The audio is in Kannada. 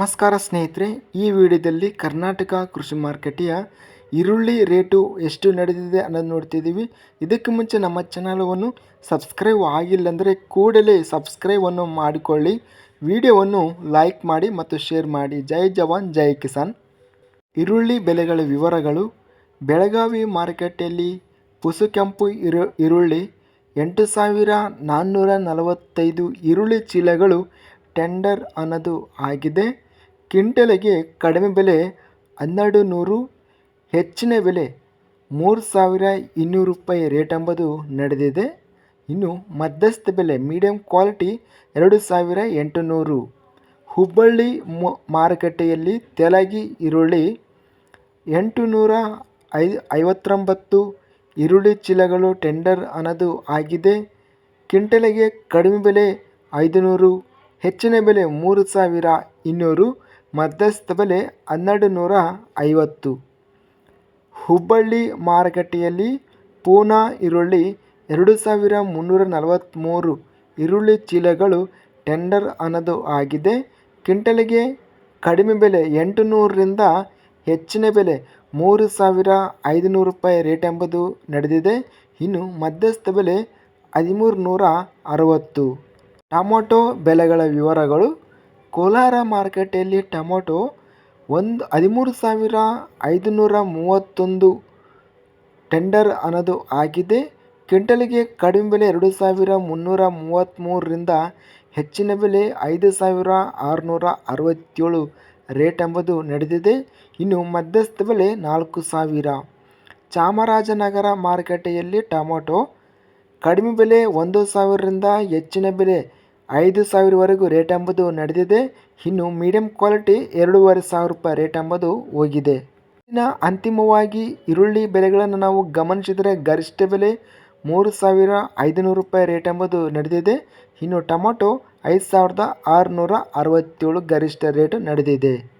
ನಮಸ್ಕಾರ ಸ್ನೇಹಿತರೆ, ಈ ವಿಡಿಯೋದಲ್ಲಿ ಕರ್ನಾಟಕ ಕೃಷಿ ಮಾರುಕಟ್ಟೆಯ ಈರುಳ್ಳಿ ರೇಟು ಎಷ್ಟು ನಡೆದಿದೆ ಅನ್ನೋದು ನೋಡ್ತಿದ್ದೀವಿ. ಇದಕ್ಕೆ ಮುಂಚೆ ನಮ್ಮ ಚಾನಲವನ್ನು ಸಬ್ಸ್ಕ್ರೈಬ್ ಆಗಿಲ್ಲ ಅಂದರೆ ಕೂಡಲೇ ಸಬ್ಸ್ಕ್ರೈಬನ್ನು ಮಾಡಿಕೊಳ್ಳಿ. ವಿಡಿಯೋವನ್ನು ಲೈಕ್ ಮಾಡಿ ಮತ್ತು ಶೇರ್ ಮಾಡಿ. ಜೈ ಜವಾನ್, ಜೈ ಕಿಸಾನ್. ಈರುಳ್ಳಿ ಬೆಲೆಗಳ ವಿವರಗಳು. ಬೆಳಗಾವಿ ಮಾರುಕಟ್ಟೆಯಲ್ಲಿ ಪುಸು ಕೆಂಪು ಇರು, ಈರುಳ್ಳಿ ಎಂಟು ಸಾವಿರ ನಾನ್ನೂರ ನಲವತ್ತೈದು ಈರುಳ್ಳಿ ಚೀಲಗಳು ಟೆಂಡರ್ ಅನ್ನೋದು ಆಗಿದೆ. ಕ್ವಿಂಟಲಿಗೆ ಕಡಿಮೆ ಬೆಲೆ ಹನ್ನೆರಡು ನೂರು, ಹೆಚ್ಚಿನ ಬೆಲೆ ಮೂರು ಸಾವಿರ ಇನ್ನೂರು ರೂಪಾಯಿ ರೇಟ್ ಎಂಬುದು ನಡೆದಿದೆ. ಇನ್ನು ಮಧ್ಯಸ್ಥ ಬೆಲೆ ಮೀಡಿಯಂ ಕ್ವಾಲಿಟಿ ಎರಡು ಸಾವಿರ ಎಂಟುನೂರು. ಹುಬ್ಬಳ್ಳಿ ಮಾರುಕಟ್ಟೆಯಲ್ಲಿ ತೆಲಗಿ ಈರುಳ್ಳಿ ಎಂಟು ನೂರ ಐ ಐವತ್ತೊಂಬತ್ತು. ಈರುಳ್ಳಿ ಚೀಲಗಳು ಟೆಂಡರ್ ಅನ್ನೋದು ಆಗಿದೆ. ಕ್ವಿಂಟಲಿಗೆ ಕಡಿಮೆ ಬೆಲೆ ಐದುನೂರು, ಹೆಚ್ಚಿನ ಬೆಲೆ ಮೂರು ಸಾವಿರ ಇನ್ನೂರು. ಮಧ್ಯಸ್ಥ ಬೆಲೆ ಹನ್ನೆರಡು ನೂರ ಐವತ್ತು ಹುಬ್ಬಳ್ಳಿ ಮಾರುಕಟ್ಟೆಯಲ್ಲಿ ಪೂನಾ ಈರುಳ್ಳಿ ಎರಡು ಸಾವಿರ ಮುನ್ನೂರ ನಲವತ್ತ್ಮೂರು ಈರುಳ್ಳಿ ಚೀಲಗಳು ಟೆಂಡರ್ ಅನ್ನೋದು ಆಗಿದೆ. ಕ್ವಿಂಟಲಿಗೆ ಕಡಿಮೆ ಬೆಲೆ ಎಂಟು ನೂರರಿಂದ ಹೆಚ್ಚಿನ ಬೆಲೆ ಮೂರು ಸಾವಿರ ಐದು ನೂರು ರೂಪಾಯಿ ರೇಟ್ ಎಂಬುದು ನಡೆದಿದೆ. ಇನ್ನು ಮಧ್ಯಸ್ಥ ಬೆಲೆ ಹದಿಮೂರು ನೂರ ಅರವತ್ತು ಟೊಮೊಟೊ ಬೆಲೆಗಳ ವಿವರಗಳು. ಕೋಲಾರ ಮಾರುಕಟ್ಟೆಯಲ್ಲಿ ಟೊಮೊಟೊ ಒಂದು ಹದಿಮೂರು ಸಾವಿರ ಐದುನೂರ ಮೂವತ್ತೊಂದು ಟೆಂಡರ್ ಅನ್ನೋದು ಆಗಿದೆ. ಕ್ವಿಂಟಲಿಗೆ ಕಡಿಮೆ ಬೆಲೆ ಎರಡು ಸಾವಿರ ಮುನ್ನೂರ ಮೂವತ್ತ್ಮೂರರಿಂದ ಹೆಚ್ಚಿನ ಬೆಲೆ ಐದು ಸಾವಿರ ಆರುನೂರ ಅರವತ್ತೇಳು ರೇಟ್ ಎಂಬುದು ನಡೆದಿದೆ. ಇನ್ನು ಮಧ್ಯಸ್ಥ ಬೆಲೆ ನಾಲ್ಕು ಸಾವಿರ. ಚಾಮರಾಜನಗರ ಮಾರುಕಟ್ಟೆಯಲ್ಲಿ ಟೊಮೊಟೊ ಕಡಿಮೆ ಬೆಲೆ ಒಂದು ಸಾವಿರದಿಂದ ಹೆಚ್ಚಿನ ಬೆಲೆ ಐದು ಸಾವಿರವರೆಗೂ ರೇಟ್ ಎಂಬುದು ನಡೆದಿದೆ. ಇನ್ನು ಮೀಡಿಯಂ ಕ್ವಾಲಿಟಿ ಎರಡೂವರೆ ಸಾವಿರ ರೂಪಾಯಿ ರೇಟ್ ಎಂಬುದು ಹೋಗಿದೆ. ಇನ್ನು ಅಂತಿಮವಾಗಿ ಈರುಳ್ಳಿ ಬೆಲೆಗಳನ್ನು ನಾವು ಗಮನಿಸಿದರೆ ಗರಿಷ್ಠ ಬೆಲೆ ಮೂರು ಸಾವಿರ ಐದುನೂರು ರೂಪಾಯಿ ರೇಟ್ ಎಂಬುದು ನಡೆದಿದೆ. ಇನ್ನು ಟೊಮೊಟೊ ಐದು ಸಾವಿರದ ಆರುನೂರ ಅರವತ್ತೇಳು ಗರಿಷ್ಠ ರೇಟ್ ನಡೆದಿದೆ.